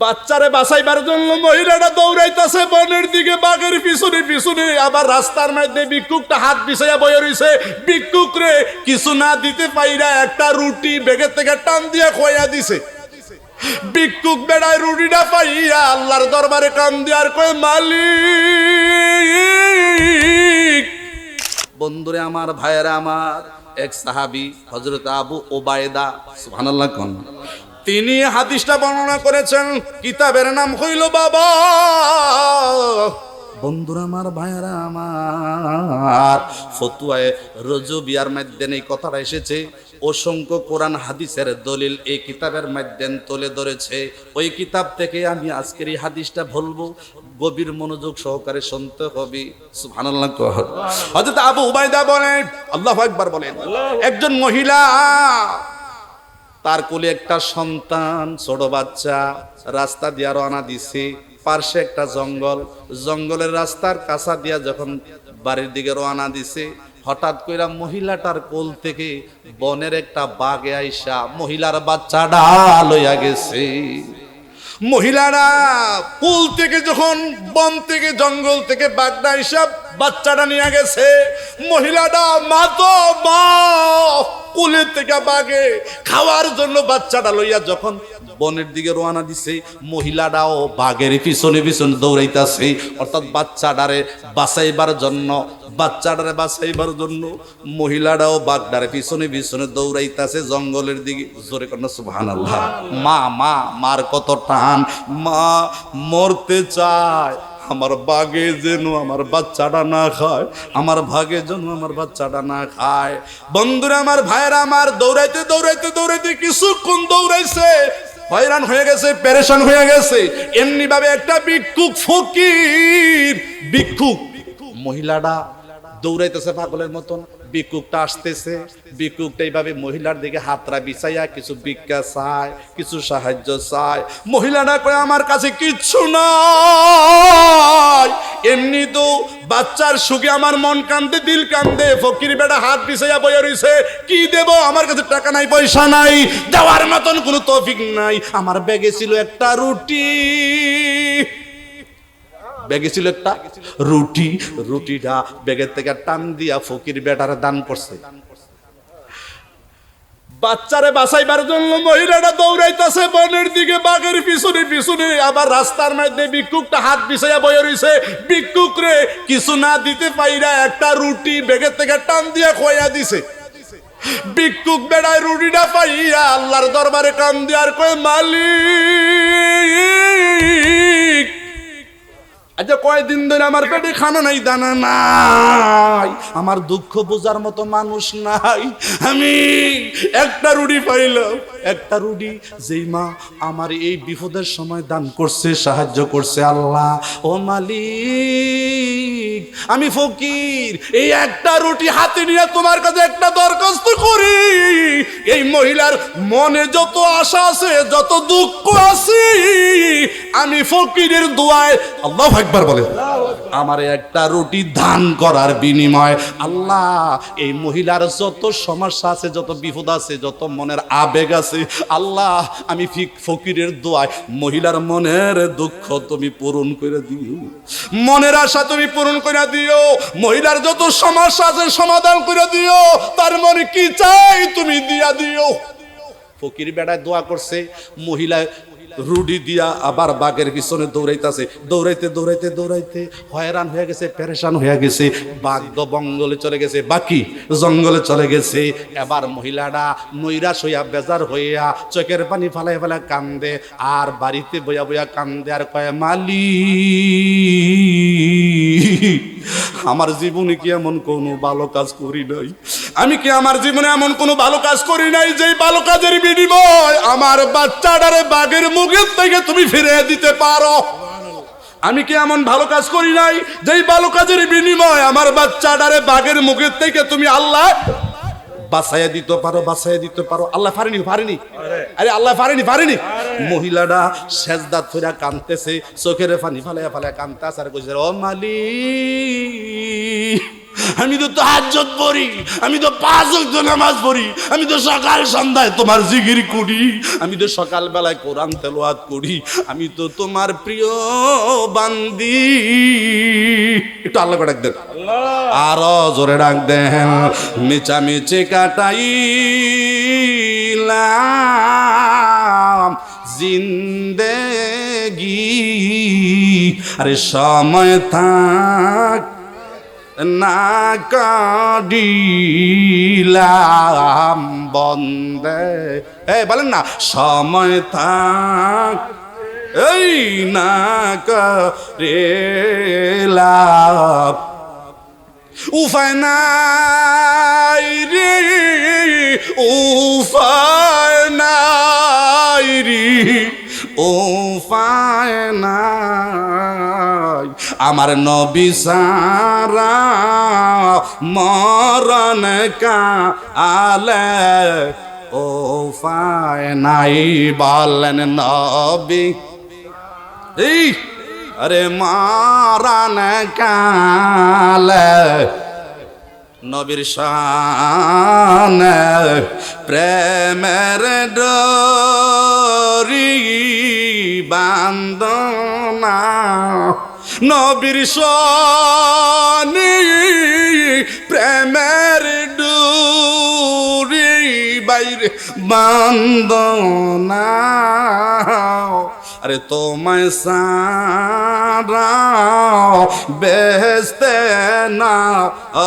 বাচ্চারে বাঁচাইবার জন্য মহিলাটা দৌড়াইতেছে, বনের দিকে, বাঘের পিছনে পিছনে। আবার রাস্তার মধ্যে ভিক্ষুকটা হাত বিছাইয়া বয়ে রইছে, ভিক্ষুক রে, কিছু না দিতে পাইরা একটা রুটি বেগের থেকে টান দিয়ে খোয়া দিছে। ভিক্ষুক বেড়ায় রুটিটা পাইয়া আল্লাহর দরবারে কাম দিয়ার কয়, মালিক! বন্ধুরে আমার, ভাইয়েরা আমার, এক সাহাবি হজরত আবু ওবায়দা, সুবহানাল্লাহ কোন। তিনি হাদিসটা বর্ণনা করেছেন, কিতাবের নাম হইল বাবা। বন্ধুরা আমার, ভাইয়েরা আমার, ফতুয়ায় রজবিয়ার মাধ্যমে এই কথাটা এসেছে, অসংখ্য কোরআন হাদিসের দলিল এই কিতাবের মাধ্যম তুলে ধরেছে। ওই কিতাব থেকে আমি আজকের এই হাদিসটা বলব, গভীর মনোযোগ সহকারে শুনতে হবে, সুবহানাল্লাহ হযরত আবু উবাইদা বলেন, আল্লাহু আকবার বলেন, একজন মহিলা তার কোলে একটা সন্তান, ছোট বাচ্চা, রাস্তা দিয়া রওনা দিছে। পার্শ্বে একটা জঙ্গল। জঙ্গলের রাস্তার কাছা দিয়া যখন বাড়ির দিকে রওনা দিছে, হঠাৎ কইরা মহিলাটার কোল থেকে বনের একটা বাঘে আইসা মহিলার বাচ্চাটা লইয়া গেছে। মহিলারা পুল থেকে যখন বন থেকে জঙ্গল থেকে বাগদা হিসাব বাচ্চাটা নিয়ে গেছে, মহিলাটা মা তো মা কুলের থেকে বাগে খাওয়ার জন্য বাচ্চাটা লইয়া যখন বনের দিকে রওনা দিছে, মহিলাটাও বাঘের পিছনে পিছনে দৌড়াইতাছে। অর্থাৎ বাচ্চাটারে বাঁচাইবার জন্য বাচ্চাটারে বাঁচাইবার জন্য মহিলাটাও বাঘটারে পিছনে পিছনে দৌড়াইতাছে জঙ্গলের দিকে। জোরে কন্যা সুবহান আল্লাহ মা মা, মার কত টান। মা মরতে চায়। আমার বাগে যেন আমার বাচ্চাটা না খায়। আমার ভাগে যেন আমার বাচ্চাটা না খায়। বন্ধুরা, আমার ভাইয়েরা, আমার দৌড়াইতে দৌড়াইতে দৌড়াইতে কিছুক্ষণ দৌড়াইছে। হয়রান হয়ে গেছে, পেরেশান হয়ে গেছে। এমনি ভাবে একটা ভিক্ষুক ফকির। ভিক্ষুক। মহিলাটা দৌড়াইতেছে পাগলের মতন। ভিক্ষুকটা আসতেছে। ভিক্ষুকটা এইভাবে মহিলার দিকে হাতরা বিছাইয়া কিছু ভিক্ষা চায়, কিছু সাহায্য চায়। মহিলাটা কয়, আমার কাছে কিচ্ছু নাই। এমনি তো বাচ্চার সুখে আমার মন কান্দে, দিল কান্দে। ফকির বেটা হাত বিছাইয়া বইয়া রইছে। কি দেব? আমার কাছে টাকা নাই, পয়সা নাই। দেওয়ার মতন কোনো তৌফিক নাই। আমার ব্যাগে ছিল একটা রুটি। ব্যাগে ছিল একটা রুটি, রুটিটা ব্যাগের থেকে টান দিয়া ফকির বেটারে দান করছে। বাচ্চারে বাঁচাইবার জন্য মহিলাটা দৌড়াইতেছে, বনের দিকে, বাঘের পিছনে পিছনে। আবার রাস্তার মধ্যে ভিক্ষুকটা হাত বিছাইয়া বয়ে রইছে। ভিক্ষুক রে, কিছু না দিতে পাইরা একটা রুটি ব্যাগের থেকে টান দিয়া খোয়া দিছে। ভিক্ষুক বেড়ায় রুটিটা পাইয়া আল্লাহর দরবারে কাম দিয়ার কয়, মালিক আচ্ছা কয়দিন ধরে আমার পেটে খানা নাই, দানা নাই। আমার দুঃখ বোঝার মতো মানুষ নাই। আমি একটা রুটি পাইলাম। একটা রুটি, যেই মা আমার এই বিপদের সময় দান করছে, সাহায্য করছে আল্লাহ। ও মালিক। আমি ফকির। এই একটা রুটি হাতে নিয়ে তোমার কাছে একটা দরখাস্ত করি। এই মহিলার মনে যত আশা আছে, যত দুঃখ আছে, আমি ফকিরের দোয়ায় আল্লাহ একবার বলে আমার একটা রুটি দান করার বিনিময়। আল্লাহ, এই মহিলার যত সমস্যা আছে, যত বিপদ আছে, যত মনের আবেগ আছে, আল্লাহ, আমি ফকিরের দোয়ায়, মহিলার মনের দুঃখ তুমি পূরণ করে দিও। মনের আশা তুমি পূরণ করে দিও। মহিলার যত সমস্যা আছে, সমাধান করে দিও। তার মনে কি চাই তুমি দিয়া দিও। ফকির বেড়ায় দোয়া করছে, মহিলা রুডি দিয়া আবার বাঘের পিছনে দৌড়াইতেছে। দৌড়াইতে দৌড়াইতে দৌড়াইতে হয়রান হয়ে গেছে, পেরেশান হয়ে গেছে, বাঘ তো বঙ্গলে চলে গেছে, বাকি জঙ্গলে চলে গেছে। এবার মহিলাটা নৈরাশ হইয়া বেজার হইয়া চোখের পানি ফালাই ফেলা কান্দে, আর বাড়িতে বইয়া বইয়া কান্দে, আর কয় মালি আমার জীবনে কি এমন কোনো ভালো কাজ করি নাই? আমি কি আমার জীবনে এমন কোনো ভালো কাজ করি নাই যে ভালো কাজের বিনিময় আমার বাচ্চাটারে বাঘের মুখের থেকে তুমি ফিরে দিতে পারো? আমি কি এমন ভালো কাজ করি নাই যেই ভালো কাজের বিনিময় আমার বাচ্চাটারে বাঘের মুখের থেকে তুমি আল্লাহ বাসায় দিতে পারো বাসায় দিতে পারো। আল্লাহ পারেনি পারেনি? আরে আল্লাহ পারেনি পারেনি? মহিলাটা সেজদা থইরা কানতেছে চোখের পানি ফালাইয়া ফালাইয়া কানতেছে আর কইছে, ও মালিক আমি তো তাহাজ্জত পড়ি আমি তো পাঁচ ওয়াক্ত নামাজ পড়ি আমি তো সকাল সন্ধ্যায় তোমার জিগির করি আমি তো সকাল বেলায় কোরআন তেলাওয়াত করি আমি তো তোমার প্রিয় বান্দি। একটু আল্লাহ ডাক দেন। আরও জোরে ডাক দেন মিচামিচি কাটাইলাম জিন্দেগি। আরে সময় থাক না কাডিলাম বন্দে। এই, বলেন না, সময় থাক। এই না করেলাম উফায় নাই রে, উফায় নাই রে। উফায় নাই আমার নবী সারা মরণ কালে উফায় নাই বলেন নবী। এই, আরে মারান কাল নবীর শান, প্রেমের ডরি বান্দনা, নবীর শানি প্রেমের ডরি বাইরে বান্দনা। আরে তোমায় সারা বেসতে না,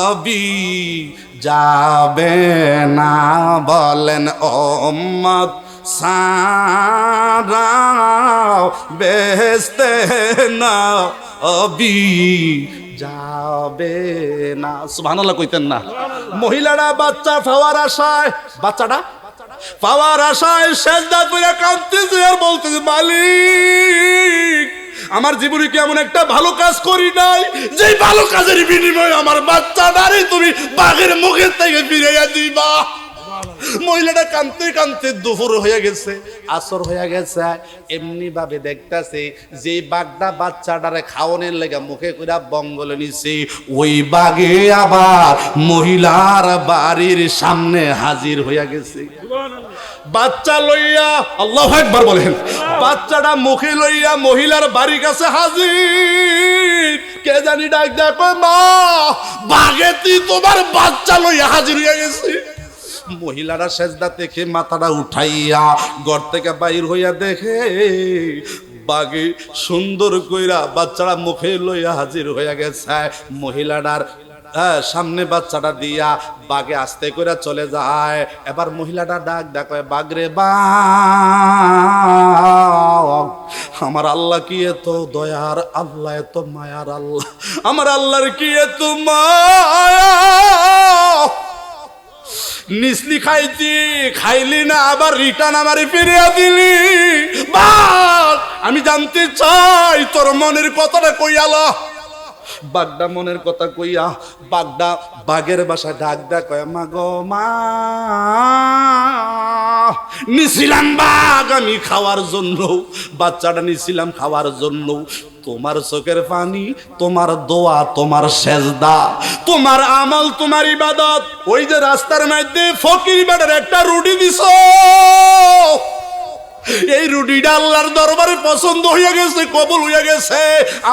অবি যাবে না বলেন ওম্মত সারা বেসতে না অবি যাবে না। সুবহানাল্লাহ কইতেন না। মহিলারা বাচ্চা পাওয়ার আশায়, বাচ্চাটা? পাওয়ার আশায় সেজদা করে কাঁদতেছে আর বলতেছে, মালিক, আমার জীবনে কি এমন একটা ভালো কাজ করি নাই? যে ভালো কাজের বিনিময়ে আমার বাচ্চাটারে তুমি বাঘের মুখের থেকে ফিরাইয়া দিবা। মহিলাটা কানতে কানতে দুপুর হয়ে গেছে, আসর হয়ে গেছে। এমনি ভাবে দেখতাছে, যে বাঘটা বাচ্চাটারে খাওয়ানোর লেগে মুখে কইরা বঙ্গলে নিছে ওই বাঘে আবার মহিলার বাড়ির সামনে হাজির হইয়া গেছে। বাচ্চা লইয়া, আল্লাহ একবার বলেন, বাচ্চাটা মুখে লইয়া মহিলার বাড়ির কাছে হাজির। কে জানি ডাক দেখো মা বাঘে তুই তোমার বাচ্চা লইয়া হাজির হইয়া গেছে। মহিলারা সেজদা দেখে মাথাটা উঠাইয়া ঘর থেকে বাইর হইয়া দেখে বাগে সুন্দর কইরা বাচ্চারা মুখে লইয়া হাজির হইয়া গেছে। মহিলাটার হ্যাঁ, সামনে বাচ্চাটা দিয়া বাগে আস্তে করে চলে যায়। এবার মহিলাটা ডাক ডাক বাগরে বা আমার আল্লাহ কি এত দয়ার আল্লাহ এত মায়ার আল্লাহ আমার আল্লাহর কি এত মায়া? নিসলি খাইছি খাইলি না, আবার রিটার্ন আমারে ফিরিয়া দিলি। বাঘ আমি জানতে চাই, তোর মনের কথাটা কইয়ালা বাগডা মনের কথা কইয়া, বাগদা বাঘের বাসা ডাক দা কয়, মা গো, মা। নিছিলাম বাঘ আমি খাওয়ার জন্য, বাচ্চাটা নিছিলাম খাওয়ার জন্য। তোমার চোখের পানি, তোমার দোয়া, তোমার সেজদা, তোমার আমল, তোমার ইবাদত। ওই যে রাস্তার মধ্যে ফকির বেটার একটা রুটি দিছ। এই রুটিটা আল্লাহর দরবারে পছন্দ হইয়া গেছে, কবল হইয়া গেছে।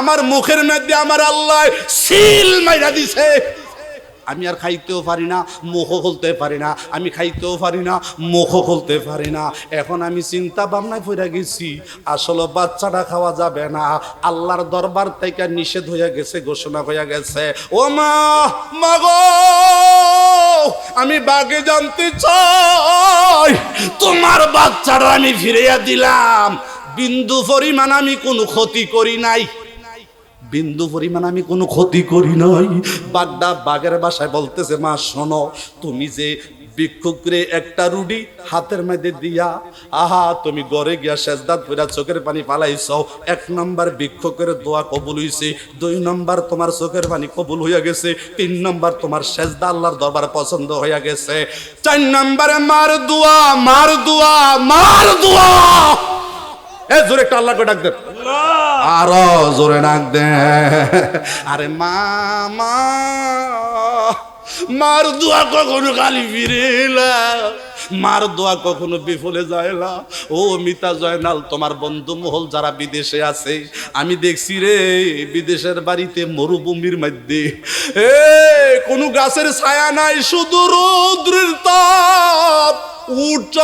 আমার মুখের মধ্যে আমার আল্লাহ সিল মাইরা দিছে। আমি আর খাইতেও পারি না, মুখও খুলতে পারি না, আমি খাইতেও পারি না, মুখও খুলতে পারি না। এখন আমি চিন্তা ভাবনায় পড়ে গেছি, আসলে বাচ্চাটা খাওয়া যাবে না, আল্লাহর দরবার থেকে নিষেধ হয়ে গেছে, ঘোষণা হয়ে গেছে। ও মা মাগো আমি বাগে জানতে চাই, তোমার বাচ্চাটা আমি ফিরিয়ে দিলাম। বিন্দু পরিমাণ আমি কোনো ক্ষতি করি নাই। বিন্দু পরিমাণ আমি কোনো ক্ষতি করি নাই। বাগদা বাগের বাসায় বলতেছে, মা, শোনো, তুমি যে ভিক্ষুকরে একটা রুডি হাতের মধ্যে দিয়া, আহা, তুমি গড়ে গিয়া সেজদাত পইরা চোখের পানি পালাইছ এক নম্বর ভিক্ষুকের দোয়া কবুল হইছে, দুই নম্বর তোমার চোখের পানি কবুল হইয়া গেছে, তিন নম্বর তোমার সেজদা আল্লাহর দরবার পছন্দ হইয়া গেছে। চার নম্বরে, মার দোয়া মার দোয়া মার দোয়া! এ জোরে একটা আল্লাহকে ডাক দেন। আরও জোরে ডাক দে আরে মামা মার দোয়া কখনো ফিরে মার দোয়া কখনো বিফলে যায় না ও মিতা জয়নাল তোমার বন্ধু মহল যারা বিদেশে আছে আমি দেখছি রে বিদেশের বাড়িতে মরুভূমির মধ্যে। এ কোনো গাছের ছায়া নাই শুধু রৌদ্রের তাপ।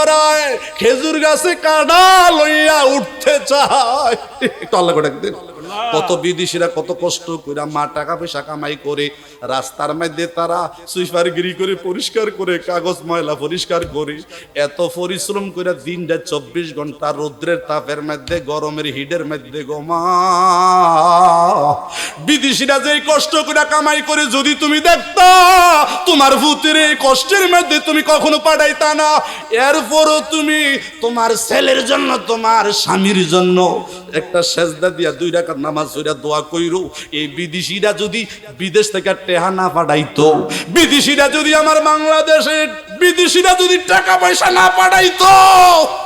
উঠ খেজুর গাছে কাঁটা লইয়া উঠতে চায়। একটু আল্লাহ ডাক একদিন কত বিদেশিরা কত কষ্ট করে মা টাকা পয়সা কামাই করে, রাস্তার মধ্যে তারা সুইপারগিরি করে পরিষ্কার করে, কাগজ ময়লা পরিষ্কার করে, এত পরিশ্রম করে দিনটা চব্বিশ ঘণ্টা রৌদ্রের তাপের মধ্যে, গরমের হিডের মধ্যে গোমা বিদেশিরা যে কষ্ট করে কামাই করে, যদি তুমি দেখতা, তোমার ভূতের এই কষ্টের মধ্যে তুমি কখনো পাঠাইতা না। এরপরও তুমি তোমার ছেলের জন্য, তোমার স্বামীর জন্য একটা সেজদা দিয়া দুই রাখার নামাজ পড়া দোয়া কইরো। এই বিদেশিরা যদি বিদেশ থেকে টেহা না পাঠাইতো, বিদেশিরা যদি আমার বাংলাদেশে, বিদেশিরা যদি টাকা পয়সা না পাঠাইতো,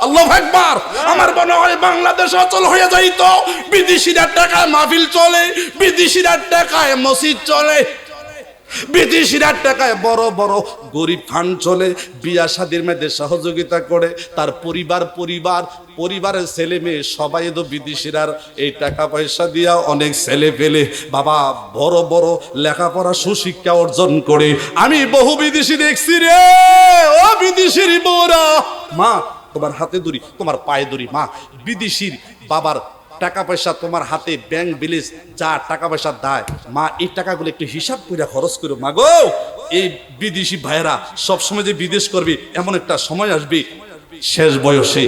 আল্লাহ একবার আমার মনে হয় বাংলাদেশ অচল হয়ে যাইতো। বিদেশিরা টাকায় মাহফিল চলে, বিদেশিরা টাকায় মসজিদ চলে বিদেশিরা টাকায় বড় বড় গরিব ফান্ড চলে, বিয়া শাদির মধ্যে সহযোগিতা করে, তার পরিবার পরিবার, পরিবারের ছেলে মেয়ে, সবাই তো বিদেশিরার এই টাকা পয়সা দিয়া অনেক ছেলে পেলে। বাবা, বড় বড় লেখাপড়া, সুশিক্ষা অর্জন করে। আমি বহু বিদেশি দেখছি রে, ও বিদেশির বৌরা মা, তোমার হাতে দড়ি, তোমার পায়ে দড়ি। মা, বিদেশির বাবার টাকা পয়সা তোমার হাতে ব্যাংক ব্যালেন্স যা টাকা পয়সা দেয়, মা, এই টাকাগুলো একটু হিসাব করে খরচ করো। মা গো, এই বিদেশি ভাইয়েরা সবসময় যে বিদেশ করবে, এমন একটা সময় আসবে, শেষ বয়সে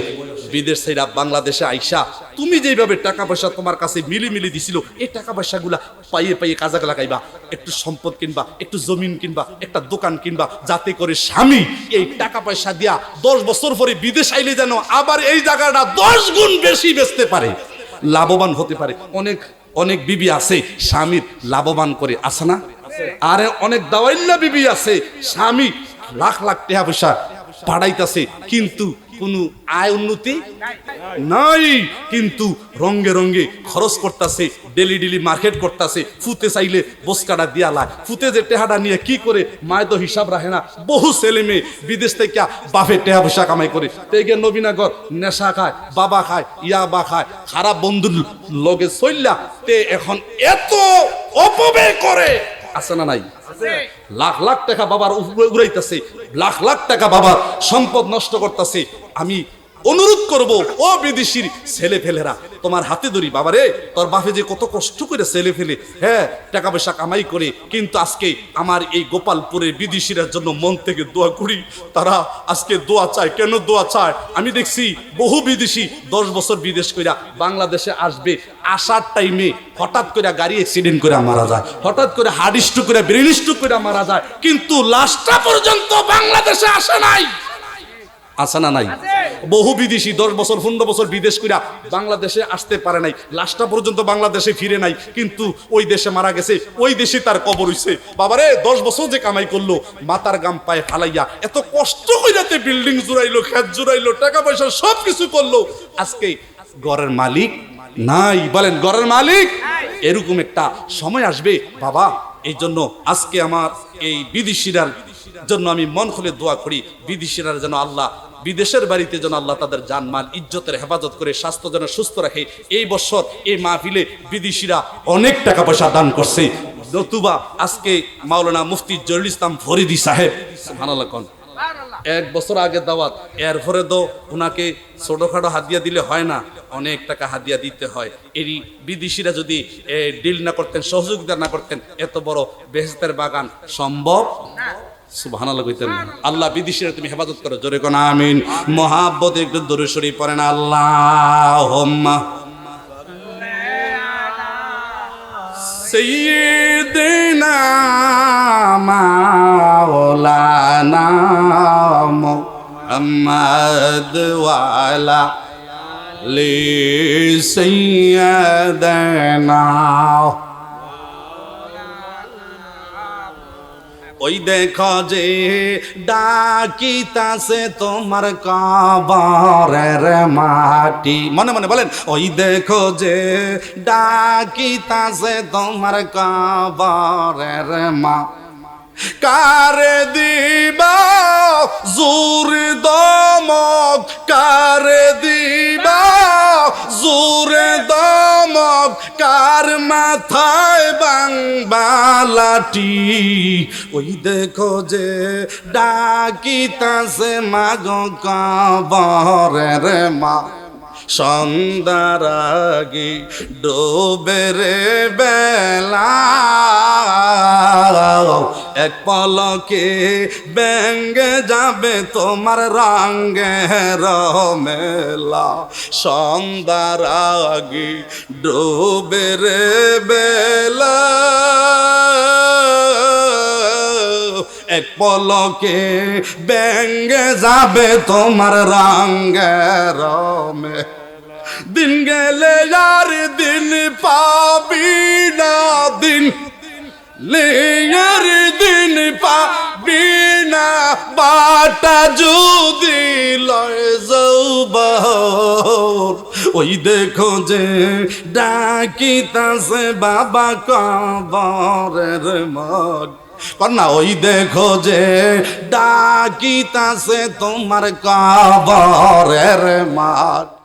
বিদেশ থেকে বাংলাদেশে আইসা তুমি যেভাবে টাকা পয়সা তোমার কাছে মিলি মিলি দিছিল, এই টাকা পয়সাগুলা পাইয়ে পাইয়ে কাজে লাগাইবা। একটু সম্পদ কিনবা, একটু জমিন কিনবা, একটা দোকান কিনবা, যাতে করে স্বামী এই টাকা পয়সা দিয়া দশ বছর পরে বিদেশ আইলে যেন আবার এই জায়গাটা দশ গুণ বেশি বেচতে পারে। লাভবান হতে পারে। অনেক অনেক বিবি আছে, স্বামীর লাভবান করে, আছে না? আরে অনেক দাওয়াইল্লা বিবি আছে, স্বামী লাখ লাখ টাকা পয়সা পাড়াইতেছে, কিন্তু কোনো আয় উন্নতি নাই, কিন্তু রঙ্গে রঙ্গে খরচ করতেছে, ডেলি ডেলি মার্কেট করতেছে, ফুতে চাইলে বসকাটা দিয়া লায় ফুতে যে টেহাটা নিয়ে কি করে মায় তো হিসাব রাখে না, বহু ছেলে মেয়ে বিদেশ থেকে বাপে টেহা পয়সা কামাই করে তেগে নবীনগর নেশা খায়, বাবা খায়, ইয়াবা খায়, খারাপ বন্ধুর লগে চললা তে এখন এত অপব্যয় করে। আছে না নাই? লাখ লাখ টাকা বাবার উড়াইতেছে লাখ লাখ টাকা বাবার সম্পদ নষ্ট করতেছে। আমি অনুরোধ করব, ও বিদেশির ছেলে ফেলেরা তোমার হাতে ধরি বাবা রে তোর বাপে যে কত কষ্ট করে ছেলে ফেলে হ্যাঁ টাকা পয়সা কামাই করে, কিন্তু আজকে আমার এই গোপালপুরের বিদেশিরা জন্য মন থেকে দোয়া করি, তারা আজকে দোয়া চায়, কেন দোয়া চায়? আমি দেখছি বহু বিদেশি দশ বছর বিদেশ কইরা বাংলাদেশে আসবে, আসার টাইমে হঠাৎ করে গাড়ি অ্যাক্সিডেন্ট করে মারা যায়, হঠাৎ করে হার্ট স্ট্রোক করে ব্রেন স্ট্রোক করে মারা যায়, কিন্তু লাস্টটা পর্যন্ত বাংলাদেশে আসে নাই। আছে না নাই? বহু বিদেশি, দশ বছর, পনেরো বছর বিদেশ কইরা বাংলাদেশে আসতে পারে নাই। লাস্টটা পর্যন্ত বাংলাদেশে ফিরে নাই, কিন্তু ওই দেশে মারা গেছে। ওই দেশে তার কবর হইছে। বাবারে, দশ বছর যে কামাই করল মাতার গাম পায়ে ফালাইয়া এত কষ্ট কইরাতে বিল্ডিং জুড়াইলো খেত জুড়াইলো, টাকা পয়সা সব কিছু করল। আজকে ঘরের মালিক নাই। বলেন, ঘরের মালিক? এরকম একটা সময় আসবে। বাবা এই জন্য আজকে আমার এই বিদেশিরার জন্য আমি মন খুলে দোয়া করি, বিদেশিরা যেন আল্লাহ, বিদেশের বাড়িতে যেন আল্লাহ তাদের জানমাল, ইজ্জতের হেফাজত করে, স্বাস্থ্য যেন সুস্থ রাখে। এই বছর, এই মাহফিলে বিদেশিরা অনেক টাকা পয়সা দান করছে। নতুবা আজকে মাওলানা মুফতি জরুল ইসলাম ফরিদি সাহেব, সুবহানাল্লাহ এক বছর আগে দাওয়াত এরপরে তো ওনাকে ছোটখাটো হাদিয়া দিলে হয় না, অনেক টাকা হাদিয়া দিতে হয়। এরই বিদেশিরা যদি ডিল না করতেন, সহযোগিতা না করতেন, এত বড় বেহেস্তের বাগান সম্ভব? সুবহানাল্লাহ আল্লাহ বিদেশিরা তুমি হেফাজত করো। জোরে কোন, আমিন। মহাব্বত একটু দূরে সরিয়ে পড়েন আল্লাহ সৈয়দিনা মাওলানা মুহাম্মদ ওয়ালা লি ওই দেখো যে ডাকিতাছে তোমার কবরের মাটি। মনে মনে বলেন, ওই দেখো যে ডাকিতাছে তোমার কবরের মা কারে দিবা জোর দমক? কারে দিবা জোর দমক? কার মাথায় বাংবালাটি ওই দেখো যে ডাকিতাছে মাগ কবরের মা। সন্ধ্যার আগে ডোবে রে বেলা। এক পলকে ব্যঙ্গে যাবে তোমার রঙ্গে মেলা। সন্ধ্যার আগে ডোবে বেলা। এক পলকে ব্যঙ্গে যাবে তোমার রঙ্গের মে দিন গেলে আর দিন পাবি না দিন। দিন পাবি না, বাটা যদি লয় যৌবর ওই দেখো যে ডাকিতাছে বাবা কবরের মঠ কন্যা ওই দেখো যে ডাকিতাছে তোমার কবরের মাঠ